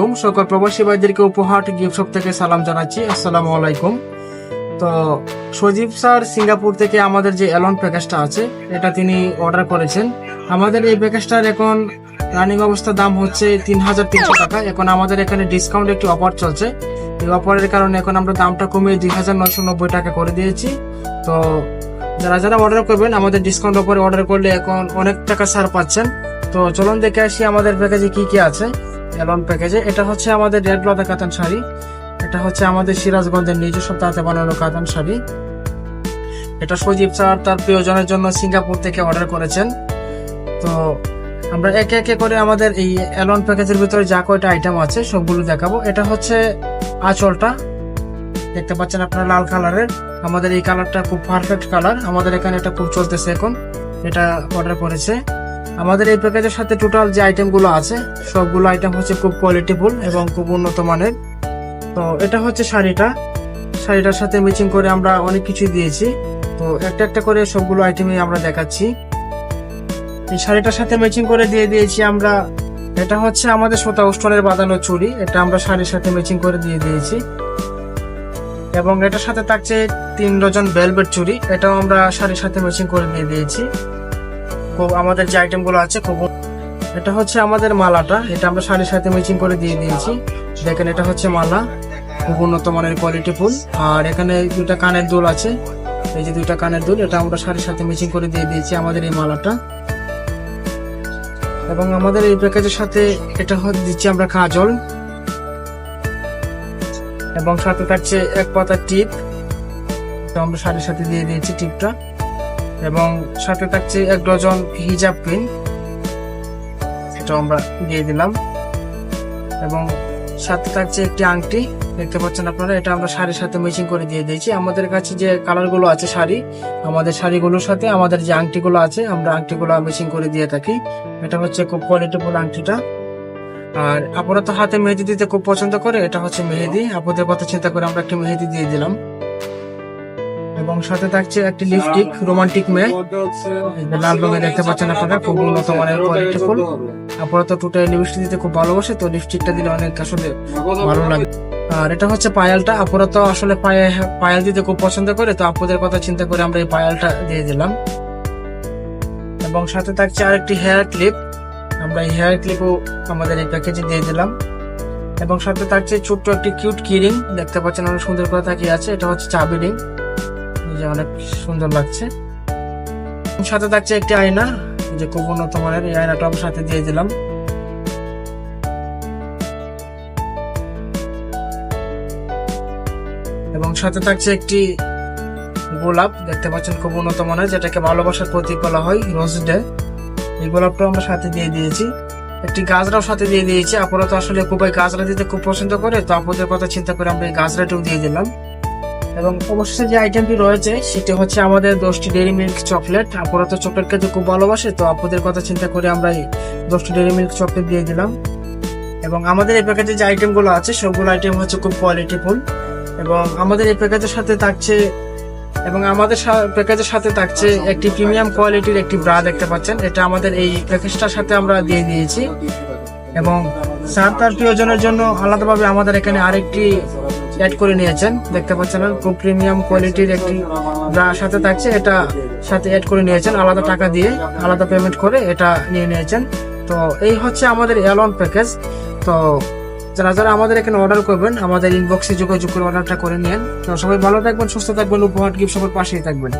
আলাইকুম। সকল প্রবাসী ভাইদেরকে উপহার গিফট শপ থেকে সালাম জানাচ্ছি। আসসালামু আলাইকুম। তো সজীব স্যার সিঙ্গাপুর থেকে আমাদের যে অ্যালন প্যাকেজটা আছে, এটা তিনি অর্ডার করেছেন। আমাদের এই প্যাকেজটার এখন রানিং অবস্থা দাম হচ্ছে তিন হাজার তিনশো টাকা। এখন আমাদের এখানে ডিসকাউন্ট একটি অফার চলছে। এই অফারের কারণে এখন আমরা দামটা কমিয়ে দুই হাজার নশো নব্বই টাকা করে দিয়েছি। তো যারা যারা অর্ডার করবেন, আমাদের ডিসকাউন্ট অফারে অর্ডার করলে এখন অনেক টাকা ছাড় পাচ্ছেন। তো চলুন দেখে আসি আমাদের প্যাকেজে কি কি আছে। অ্যালন প্যাকেজে। এটা হচ্ছে আমাদের রেড লতা কাতান শাড়ি। এটা হচ্ছে আমাদের সিরাজগঞ্জের নিজস্ব তাঁতে বানানো কাতান শাড়ি। এটা সজীব স্যার তার প্রিয়জনের জন্য সিঙ্গাপুর থেকে অর্ডার করেছেন। তো আমরা একে একে করে আমাদের এই অ্যালন প্যাকেজের ভিতরে যা কয়টা আইটেম আছে সবগুলো দেখাবো। এটা হচ্ছে আঁচলটা। দেখতে পাচ্ছেন আপনারা লাল কালারের। আমাদের এই কালারটা খুব পারফেক্ট কালার। আমাদের এখানে এটা খুব চলতেছে এখন। এটা অর্ডার করেছে। আমাদের এই প্যাকেজের সাথে টোটাল যে আইটেমগুলো আছে, সবগুলো আইটেম হচ্ছে খুব কোয়ালিটিফুল এবং খুব উন্নত মানের। তো এটা হচ্ছে শাড়িটা। শাড়িটার সাথে ম্যাচিং করে আমরা অনেক কিছু দিয়েছি। তো একটা একটা করে সবগুলো আইটেমই আমরা দেখাচ্ছি। এই শাড়িটার সাথে ম্যাচিং করে দিয়ে দিয়েছি আমরা, এটা হচ্ছে আমাদের সোতা স্টোনের বাঁধানো চুড়ি। এটা আমরা শাড়ির সাথে ম্যাচিং করে দিয়ে দিয়েছি। এবং এটার সাথে থাকছে তিন ডজন ভেলভেট চুড়ি। এটাও আমরা শাড়ির সাথে ম্যাচিং করে দিয়ে দিয়েছি। খুব আমাদের যে আইটেমগুলো আছে খুব এটা হচ্ছে আমাদের মালাটা। এটা আমরা শাড়ির সাথে ম্যাচিং করে দিয়ে দিয়েছি। দেখেন এটা হচ্ছে মালা। খুব উন্নত মানের কোয়ালিটি ফুল। আর এখানে দুটা কানের দুল আছে। এই যে দুইটা কানের দুল, এটা আমরা শাড়ির সাথে ম্যাচিং করে দিয়ে দিয়েছি আমাদের এই মালাটা। এবং আমাদের এই প্যাকেজের সাথে এটা দিচ্ছি আমরা কাজল। এবং সাথে থাকছে এক পাতা টিপ। আমরা শাড়ির সাথে দিয়ে দিয়েছি টিপটা। এবং সাথে থাকছে এক ডজন হিজাব পিন। এটা আমরা দিয়ে দিলাম। এবং সাথে থাকছে একটি আংটি। দেখতে পাচ্ছেন আপনারা, এটা আমরা শাড়ির সাথে ম্যাচিং করে দিয়ে দিয়েছি। আমাদের কাছে যে কালারগুলো আছে শাড়ি, আমাদের শাড়িগুলোর সাথে আমাদের যে আংটিগুলো আছে, আমরা আংটিগুলো ম্যাচিং করে দিয়ে থাকি। এটা হচ্ছে খুব কোয়ালিটিফুল আংটিটা। আর আপনারা তো হাতে মেহেদি দিতে খুব পছন্দ করে, এটা হচ্ছে মেহেদি। আপনাদের কথা চিন্তা করে আমরা একটি মেহেদি দিয়ে দিলাম। এবং সাথে থাকছে একটি লিপস্টিক রোমান্টিক মেয়ে লাল রঙে দেখতে পাচ্ছেন আপনারা খুব উন্নত মানের কোয়ালিটিফুল আপনারা তো টুটে লিপস্টিক দিতে খুব ভালোবাসে, তো লিপস্টিকটা দিলে অনেক আসলে ভালো লাগে। আর এটা হচ্ছে পায়ালটা আপনারা তো আসলে পায়ে, পায়াল দিতে খুব পছন্দ করে, তো আপনাদের কথা চিন্তা করে আমরা এই পায়ালটা দিয়ে দিলাম। এবং সাথে থাকছে আরেকটি হেয়ার ক্লিপ আমরা এই হেয়ার ক্লিপও আমাদের এই প্যাকেজে দিয়ে দিলাম। এবং সাথে থাকছে ছোট্ট একটি কিউট কিরিং দেখতে পাচ্ছেন অনেক সুন্দর করে তাকিয়ে আছে, এটা হচ্ছে চাবি রিং যে অনেক সুন্দর লাগছে। সাথে থাকছে একটি আয়না, যে খুব উন্নত মানের এই আমরা সাথে দিয়ে দিলাম। এবং সাথে থাকছে একটি গোলাপ, দেখতে পাচ্ছেন খুব উন্নত মানের যেটাকে ভালোবাসার প্রতীক বলা হয়, রোজ ডে। এই গোলাপটাও আমরা সাথে দিয়ে দিয়েছি। একটি গাজরাও সাথে দিয়ে দিয়েছি। আপনারা তো আসলে খুবই গাজরা দিতে খুব পছন্দ করে, তো আপনাদের কথা চিন্তা করে আমরা এই গাজরাটাও দিয়ে দিলাম। এবং অবশ্যই যে আইটেমটি রয়েছে, সেটি হচ্ছে আমাদের দশটি ডেরি মিল্ক চকলেট আপনারা তো চকলেট খেতে খুব ভালোবাসে, তো আপনাদের কথা চিন্তা করে আমরা এই দশটি ডেরি মিল্ক চকলেট দিয়ে দিলাম। এবং আমাদের এই প্যাকেটে যে আইটেমগুলো আছে, সবগুলো আইটেম হচ্ছে খুব কোয়ালিটিফুল এবং আমাদের এই প্যাকেজের সাথে থাকছে, এবং আমাদের প্যাকেজের সাথে থাকছে একটি প্রিমিয়াম কোয়ালিটির একটি ব্রা দেখতে পাচ্ছেন। এটা আমাদের এই প্যাকেজটার সাথে আমরা দিয়ে দিয়েছি। এবং স্যার তার প্রিয়জনের জন্য আলাদাভাবে আমাদের এখানে আরেকটি অ্যাড করে নিয়েছেন। দেখতে পাচ্ছেন, খুব প্রিমিয়াম কোয়ালিটির একটি ব্রা সাথে থাকছে। এটা সাথে অ্যাড করে নিয়েছেন, আলাদা টাকা দিয়ে আলাদা পেমেন্ট করে এটা নিয়ে নিয়েছেন। তো এই হচ্ছে আমাদের অ্যালন প্যাকেজ তো যারা যারা আমাদের এখানে অর্ডার করবেন, আমাদের ইনবক্সে যোগাযোগ করে অর্ডারটা করে নিন তো সবাই ভালো থাকবেন, সুস্থ থাকবেন, উপহার গিফট সবার পাশেই থাকবেন।